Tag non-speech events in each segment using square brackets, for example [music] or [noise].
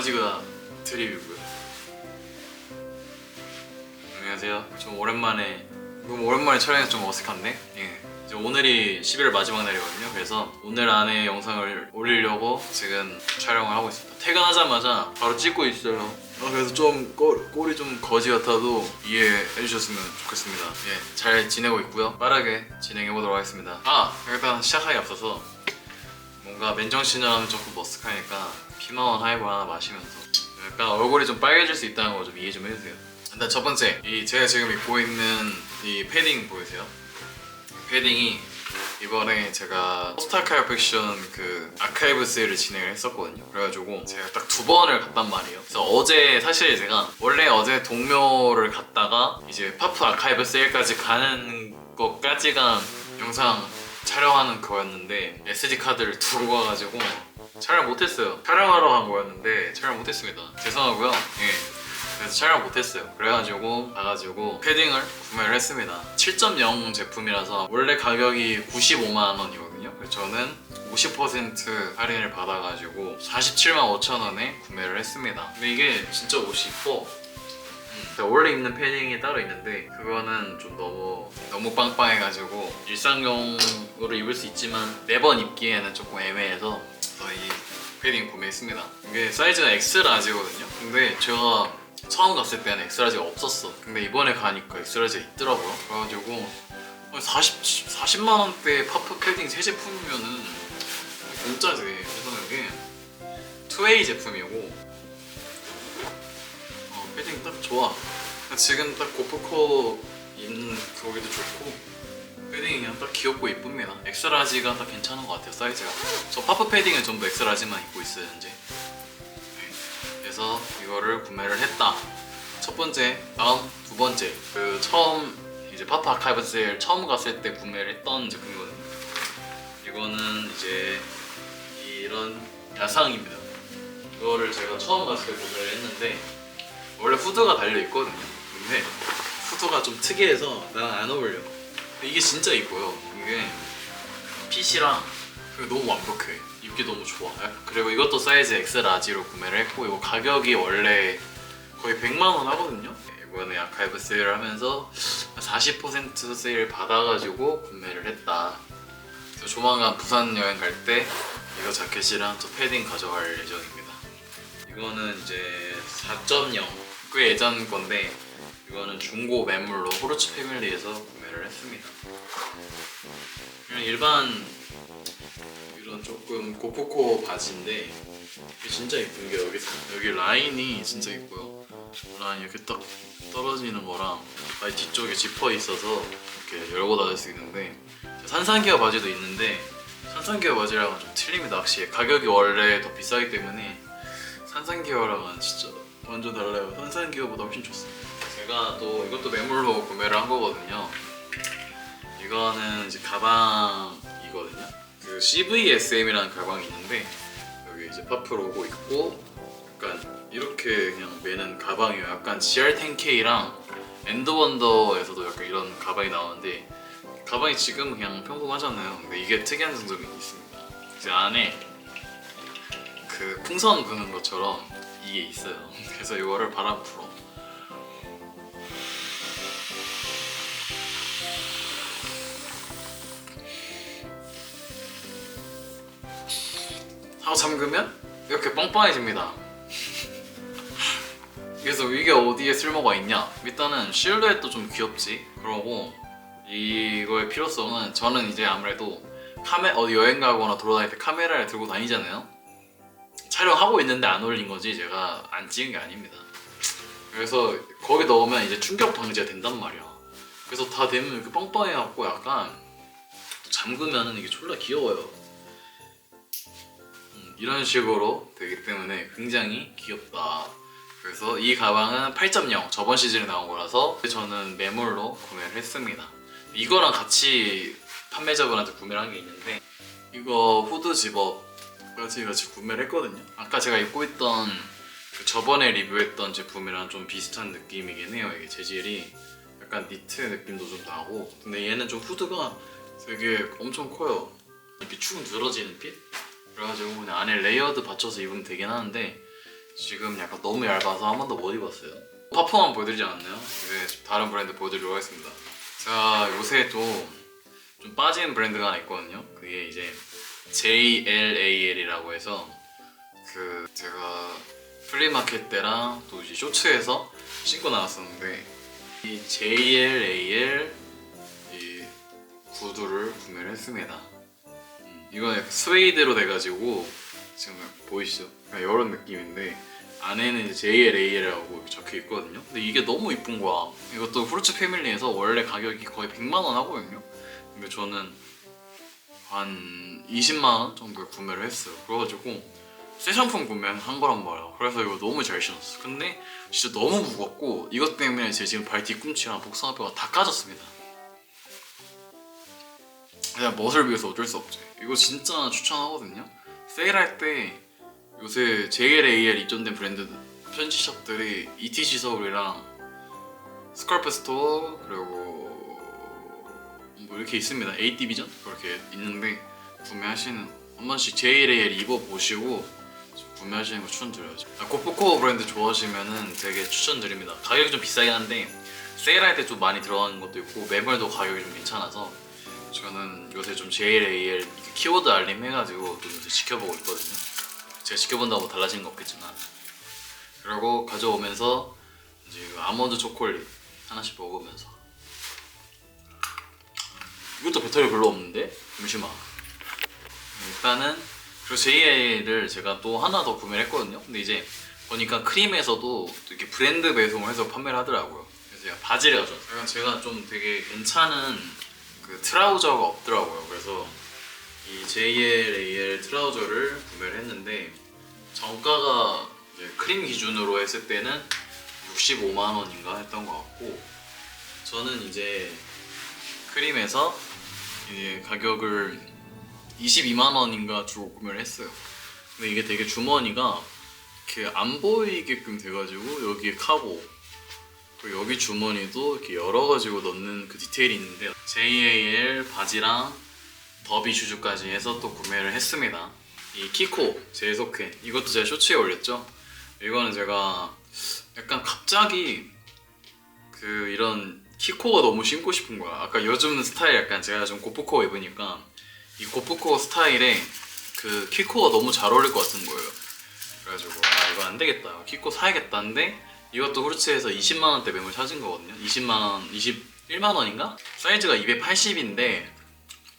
바지가 드립이고요. 안녕하세요. 좀 오랜만에 너무 오랜만에 촬영해서 좀 어색한데 예. 이제 오늘이 11월 마지막 날이거든요. 그래서 오늘 안에 영상을 올리려고 지금 촬영을 하고 있습니다. 퇴근하자마자 바로 찍고 있어요. 어, 그래서 좀 꼴, 꼴이 좀 거지 같아도 이해해 주셨으면 좋겠습니다. 예, 잘 지내고 있고요. 빠르게 진행해 보도록 하겠습니다. 아, 일단 시작하기 앞서서 뭔가 맨정신이라면 조금 머쓱하니까 피마원 하이볼 하나 마시면서 약간 얼굴이 좀 빨개질 수 있다는 거 좀 이해 좀 해주세요. 일단 첫 번째, 이 제가 지금 입고 있는 이 패딩 보이세요? 이 패딩이 이번에 제가 포스타카이 팩션 그 아카이브 세일을 진행을 했었거든요. 그래가지고 제가 딱 두 번을 갔단 말이에요. 그래서 어제 사실 제가 원래 어제 동묘를 갔다가 이제 파프 아카이브 세일까지 가는 것까지가 영상 촬영하는 거였는데 SD 카드를 두고 가가지고 촬영 못했어요. 촬영하러 간 거였는데 촬영 못했습니다. 죄송하고요. 예. 그래서 촬영 못했어요. 그래가지고 가가지고 패딩을 구매를 했습니다. 7.0 제품이라서 원래 가격이 95만 원이거든요. 그래서 저는 50% 할인을 받아가지고 47만 5천 원에 구매를 했습니다. 근데 이게 진짜 옷이 이뻐. 음, 제가 원래 입는 패딩이 따로 있는데 그거는 좀 너무 너무 빵빵해가지고 일상용으로 입을 수 있지만 매번 입기에는 조금 애매해서 이 패딩 구매했습니다. 이게 사이즈가 엑스라지거든요. 근데 제가 처음 갔을 때는 엑스라지가 없었어. 근데 이번에 가니까 엑스라지가 있더라고요. 그래가지고 40 40만 원대 파프 패딩 세 제품이면은 공짜지. 그래서 이게 투웨이 제품이고 어, 패딩 딱 좋아. 지금 딱 고프코 입는 거기도 좋고 패딩이 그냥 딱 귀엽고 이쁩니다. 엑스라지가 딱 괜찮은 것 같아요 사이즈가. 저 파프 패딩은 전부 엑스라지만 입고 있어요 현재. 네. 그래서 이거를 구매를 했다. 첫 번째, 다음 두 번째. 그 처음 이제 파프 아카이브 세일 처음 갔을 때 구매를 했던 제품이거든요. 이거는 이제 이런 야상입니다. 이거를 제가 처음 갔을 때 구매를 했는데 원래 후드가 달려 있거든요. 근데 후드가 좀 특이해서 난안 어울려. 근데 이게 진짜 이뻐요. 이게 핏이랑 그리고 너무 완벽해. 입기 너무 좋아. 그리고 이것도 사이즈 엑스라지로 구매를 했고 이거 가격이 원래 거의 100만 원 하거든요. 이번에 아카이브 세일을 하면서 40% 세일 받아가지고 구매를 했다. 조만간 부산 여행 갈 때 이거 자켓이랑 또 패딩 가져갈 예정입니다. 이거는 이제 4.0. 꽤 예전 건데 이거는 중고 매물로 호르츠 패밀리에서 구매를 했습니다. 그냥 일반 이런 조금 고프코 바지인데 이게 진짜 이쁜 게 여기 여기 라인이 진짜 이뻐요. 라인 이렇게 딱 떨어지는 거랑 바지 뒤쪽에 지퍼 있어서 이렇게 열고 닫을 수 있는데 산산기어 바지도 있는데 산산기어 바지랑은 좀 틀립니다. 확실히 가격이 원래 더 비싸기 때문에 산산기어랑은 진짜 완전 달라요. 산산기어보다 훨씬 좋습니다. 제가 또 이것도 매물로 구매를 한 거거든요. 이거는 이제 가방이거든요. 그 CVSM이라는 가방이 있는데 여기 이제 파프 로고 있고 약간 이렇게 그냥 매는 가방이에요. 약간 GR10K랑 엔드원더에서도 약간 이런 가방이 나오는데 가방이 지금 그냥 평범하잖아요. 근데 이게 특이한 점이 있습니다. 이제 안에 그 풍선 부는 것처럼 이게 있어요. [laughs] 그래서 이거를 바람 불어. 하고 잠그면 이렇게 빵빵해집니다. [laughs] 그래서 이게 어디에 쓸모가 있냐? 일단은 실루엣도 좀 귀엽지. 그러고 이거의 필요성은 저는 이제 아무래도 카메 어디 여행 가거나 돌아다닐 때 카메라를 들고 다니잖아요. 촬영하고 있는데 안 올린 거지 제가 안 찍은 게 아닙니다. 그래서 거기 넣으면 이제 충격 방지가 된단 말이야. 그래서 다 되면 이렇게 빵빵해갖고 약간 잠그면은 이게 졸라 귀여워요. 음, 이런 식으로 되기 때문에 굉장히 귀엽다. 그래서 이 가방은 8.0 저번 시즌에 나온 거라서 저는 매물로 구매를 했습니다. 이거랑 같이 판매자분한테 구매를 한 게 있는데 이거 후드 집업 까지 같이 구매를 했거든요. 아까 제가 입고 있던 그 저번에 리뷰했던 제품이랑 좀 비슷한 느낌이긴 해요. 이게 재질이 약간 니트 느낌도 좀 나고 근데 얘는 좀 후드가 되게 엄청 커요. 이렇게 축 늘어지는 핏? 그래가지고 그냥 안에 레이어드 받쳐서 입으면 되긴 하는데 지금 약간 너무 얇아서 한 번도 못 입었어요. 파퍼만 보여드리지 않았나요? 이제 다른 브랜드 보여드리도록 하겠습니다. 제가 요새 또좀 빠진 브랜드가 하나 있거든요. 그게 이제 JLAL이라고 해서 그 제가 플리마켓 때랑 또 이제 쇼츠에서 신고 나왔었는데 이 JLAL 이 구두를 구매를 했습니다. 음, 이건 스웨이드로 돼가지고 지금 보이시죠? 이런 느낌인데 안에는 이제 JLAL이라고 적혀 있거든요. 근데 이게 너무 이쁜 거야. 이것도 후르츠 패밀리에서 원래 가격이 거의 100만 원 하거든요. 근데 저는 한 20만 원 정도에 구매를 했어요. 그래가지고 새 상품 구매한 거란 말이야. 그래서 이거 너무 잘 신었어. 근데 진짜 너무 무겁고 이것 때문에 제 지금 발 뒤꿈치랑 복숭아뼈가 다 까졌습니다. 그냥 멋을 위해서 어쩔 수 없지. 이거 진짜 추천하거든요. 세일할 때 요새 JLAL 입점된 브랜드 편지샵들이 ETC 서울이랑 스컬프 스토어 그리고 뭐 이렇게 있습니다. A 디비전 그렇게 있는데 구매하시는 한 번씩 JLAL 입어 보시고 구매하시는 거 추천드려요. 아, 고프코 브랜드 좋아하시면은 되게 추천드립니다. 가격이 좀 비싸긴 한데 세일할 때 좀 많이 들어가는 것도 있고 매물도 가격이 좀 괜찮아서 저는 요새 좀 JLAL 키워드 알림 해가지고 좀 요새 지켜보고 있거든요. 제가 지켜본다고 달라지는 거 없겠지만 그리고 가져오면서 이제 아몬드 초콜릿 하나씩 먹으면서 이것도 배터리 별로 없는데 잠시만 일단은 그리고 JL을 제가 또 하나 더 구매를 했거든요. 근데 이제 보니까 크림에서도 또 이렇게 브랜드 배송을 해서 판매를 하더라고요. 그래서 제가 바지를 가져왔어요. 약간 제가 좀 되게 괜찮은 그 트라우저가 없더라고요. 그래서 이 JLAL 트라우저를 구매를 했는데 정가가 크림 기준으로 했을 때는 65만 원인가 했던 것 같고 저는 이제 크림에서 이제 가격을 22만 원인가 주고 구매를 했어요. 근데 이게 되게 주머니가 이렇게 안 보이게끔 돼가지고 여기에 카고 그리고 여기 주머니도 이렇게 열어가지고 넣는 그 디테일이 있는데 JAL 바지랑 더비 슈즈까지 해서 또 구매를 했습니다. 이 키코 제소캔 이것도 제가 쇼츠에 올렸죠. 이거는 제가 약간 갑자기 그 이런 키코가 너무 신고 싶은 거야. 아까 요즘 스타일 약간 제가 좀 고프코어 입으니까 이 고프코어 스타일에 그 키코가 너무 잘 어울릴 것 같은 거예요. 그래가지고 아 이거 안 되겠다. 키코 사야겠다는데 이것도 후르츠에서 20만 원대 매물 찾은 거거든요. 20만 원, 21만 원인가? 사이즈가 280인데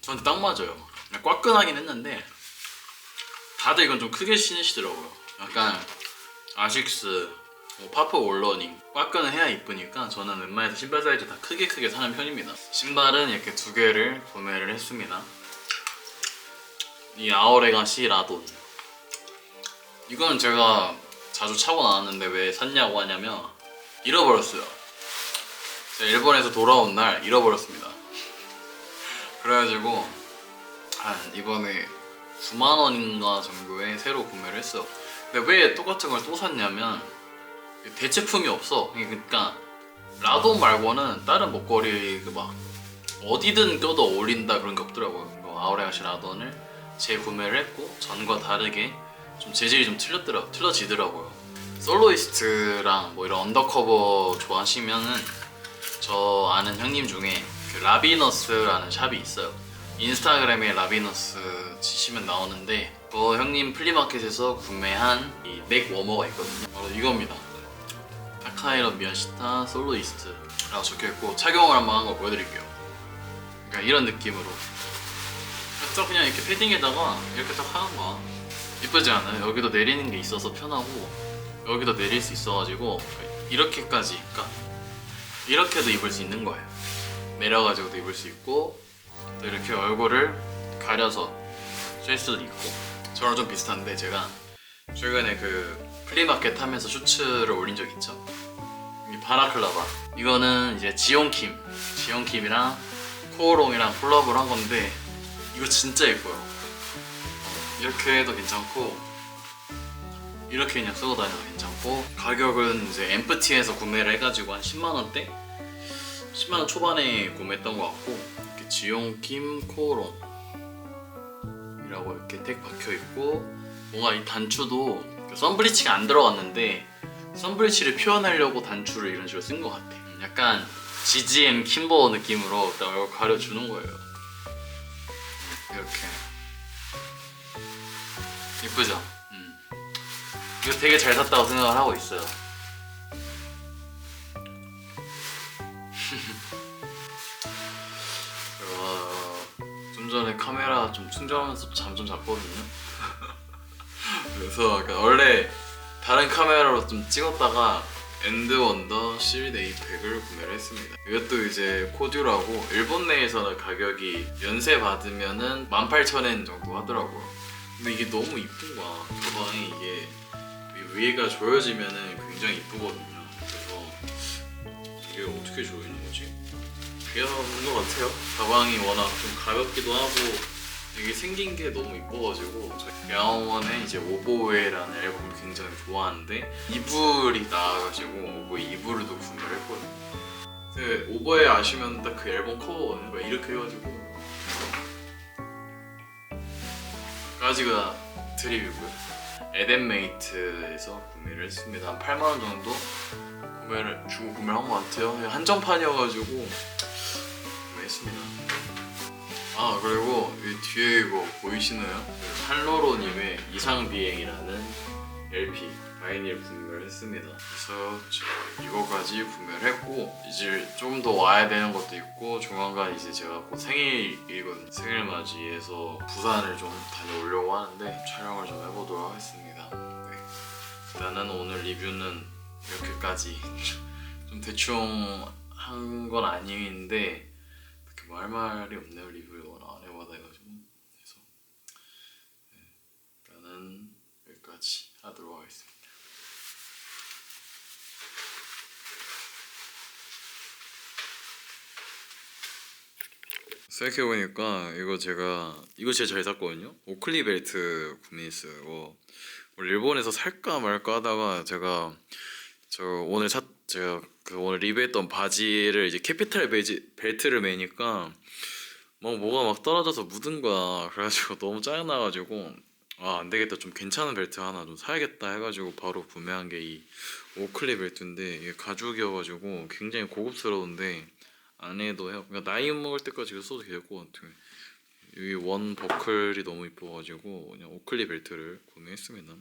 저한테 딱 맞아요. 꽉끈하긴 했는데 다들 이건 좀 크게 신으시더라고요. 약간 아식스, 뭐 파퍼 올러닝 꽉끈을 해야 이쁘니까 저는 웬만해서 신발 사이즈 다 크게 크게 사는 편입니다. 신발은 이렇게 두 개를 구매를 했습니다. 이 아오레가시 라돈 이건 제가 자주 차고 나왔는데 왜 샀냐고 하냐면 잃어버렸어요. 제가 일본에서 돌아온 날 잃어버렸습니다. 그래가지고 한 이번에 9만 원인가 정도에 새로 구매를 했어요. 근데 왜 똑같은 걸 또 샀냐면 대체품이 없어. 그러니까 라돈 말고는 다른 목걸이 그 막 어디든 껴도 어울린다 그런 게 없더라고요. 이거 아우레가시 라돈을 재구매를 했고 전과 다르게 좀 재질이 좀 틀렸더라 틀려지더라고요. 솔로이스트랑 뭐 이런 언더커버 좋아하시면은 저 아는 형님 중에 그 라비너스라는 샵이 있어요. 인스타그램에 라비너스 치시면 나오는데 그 형님 플리마켓에서 구매한 이 넥 워머가 있거든요. 바로 이겁니다. 타카이런 미야시타 솔로이스트라고 적혀있고 착용을 한번 한 거 보여드릴게요. 그러니까 이런 느낌으로 딱 그냥 이렇게 패딩에다가 이렇게 딱 하는 거야. 이쁘지 않아요? 여기도 내리는 게 있어서 편하고 여기도 내릴 수 있어가지고 이렇게까지 그러니까 이렇게도 입을 수 있는 거예요. 내려가지고도 입을 수 있고 또 이렇게 얼굴을 가려서 쓸 수도 있고 저랑 좀 비슷한데 제가 최근에 그 플리마켓 하면서 슈츠를 올린 적 있죠. 이 바라클라바 이거는 이제 지용킴 지용킴이랑 코오롱이랑 콜라보를 한 건데 이거 진짜 예뻐요. 이렇게 해도 괜찮고 이렇게 그냥 쓰고 다녀도 괜찮고 가격은 이제 엠프티에서 구매를 해가지고 한 10만 원대 10만 원 초반에 구매했던 것 같고 이렇게 지용킴 코오롱 이라고 이렇게 택 박혀 있고 뭔가 이 단추도 선브리치가 안 들어갔는데 선브리치를 표현하려고 단추를 이런 식으로 쓴 것 같아. 음, 약간 GGM 킴버 느낌으로 딱 얼굴 가려주는 거예요. 이렇게 이쁘죠? 음. 이거 되게 잘 샀다고 생각을 하고 있어요. [laughs] 어, 좀 전에 카메라 좀 충전하면서 잠 좀 잤거든요. [laughs] 그래서 원래 다른 카메라로 좀 찍었다가 엔드 원더 실드 에이펙을 구매를 했습니다. 이것도 이제 코듀라고 일본 내에서는 가격이 연세 받으면은 18,000엔 정도 하더라고요. 근데 이게 너무 이쁜 거야. 가방이 이게 이 위에가 조여지면은 굉장히 이쁘거든요. 그래서 이게 어떻게 조이는 거지? 귀여운 것 같아요. 가방이 워낙 좀 가볍기도 하고 이게 생긴 게 너무 이뻐가지고 저희 양원의 이제 오보웨라는 앨범을 굉장히 좋아하는데 이불이 나와가지고 오보웨 이불을 또 구매를 했거든요. 그 오보웨 아시면 딱 그 앨범 커버거든요. 막 이렇게 해가지고 까지가 드립이고요. 에덴메이트에서 구매를 했습니다. 한 8만 원 정도 구매를 주고 구매를 한 것 같아요. 한정판이어가지고 구매했습니다. 아 그리고 이 뒤에 이거 보이시나요? 그 한로로님의 이상비행이라는 LP 바이닐 구매를 했습니다. 그래서 저 이거까지 구매를 했고 이제 좀 더 와야 되는 것도 있고 조만간 이제 제가 곧 생일이거든요. 생일 맞이해서 부산을 좀 다녀오려고 하는데 촬영을 좀 해보도록 하겠습니다. 네. 일단은 오늘 리뷰는 이렇게까지 [laughs] 좀 대충 한 건 아닌데 뭐 할 말이 없네요 리뷰를 워낙 안 해봐다 해가지고 그래서 네, 일단은 여기까지 하도록 하겠습니다. 생각해보니까 이거 제가 이거 진짜 잘 샀거든요. 오클리 벨트 이거. 원래 일본에서 살까 말까 하다가 제가 저 오늘 샀 제가 그 오늘 리뷰했던 바지를 이제 캐피탈 베지, 벨트를 매니까 막 뭐가 막 떨어져서 묻은 거야. 그래가지고 [laughs] 너무 짜증나가지고 아 안 되겠다. 좀 괜찮은 벨트 하나 좀 사야겠다 해가지고 바로 구매한 게 이 오클리 벨트인데 이게 가죽이어가지고 굉장히 고급스러운데 안에도 해요. 그러니까 나이 먹을 때까지 써도 될 것 같아요. 여기 원 버클이 너무 이뻐가지고 그냥 오클리 벨트를 구매했습니다